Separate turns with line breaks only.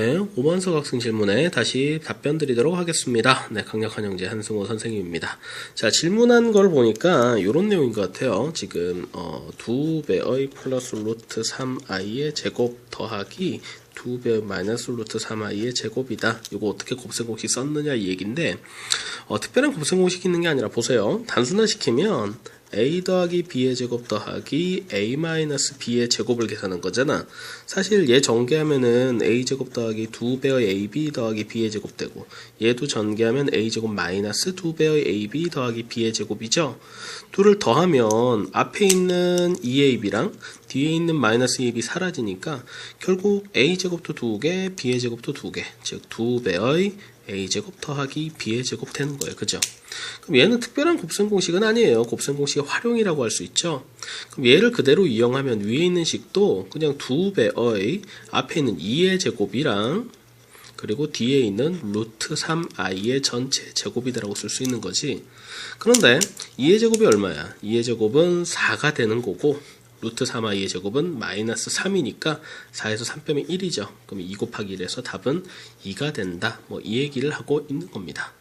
네, 5번석 학생 질문에 다시 답변 드리도록 하겠습니다. 네, 강력한 형제 한승호 선생님입니다. 자, 질문한 걸 보니까 이런 내용인 것 같아요. 지금 어, 두 배의 플러스 루트 3i의 제곱 더하기 두 배 마이너스 루트 3i의 제곱이다. 이거 어떻게 곱셈 공식 썼느냐 이 얘기인데 어, 특별한 곱셈 공식 있는 게 아니라 보세요. 단순화시키면 a 더하기 b의 제곱 더하기 a 마이너스 b의 제곱을 계산한 거잖아. 사실 얘 전개하면은 a 제곱 더하기 2배의 ab 더하기 b의 제곱 되고 얘도 전개하면 a 제곱 마이너스 2배의 ab 더하기 b의 제곱이죠. 둘을 더하면 앞에 있는 2ab랑 뒤에 있는 마이너스 2ab이 사라지니까 결국 a 제곱도 2개, b의 제곱도 2개. 즉 2배의 a제곱 더하기 b의 제곱 되는 거예요. 그죠? 그럼 얘는 특별한 곱셈 공식은 아니에요. 곱셈 공식의 활용이라고 할 수 있죠. 그럼 얘를 그대로 이용하면 위에 있는 식도 그냥 2배의 앞에 있는 2의 제곱이랑 그리고 뒤에 있는 루트 3i의 전체 제곱이다라고 쓸 수 있는 거지. 그런데 2의 제곱이 얼마야? 2의 제곱은 4가 되는 거고 루트 3i의 제곱은 마이너스 3이니까 4에서 3 빼면 1이죠. 그럼 2 곱하기 1에서 답은 2가 된다. 뭐 이 얘기를 하고 있는 겁니다.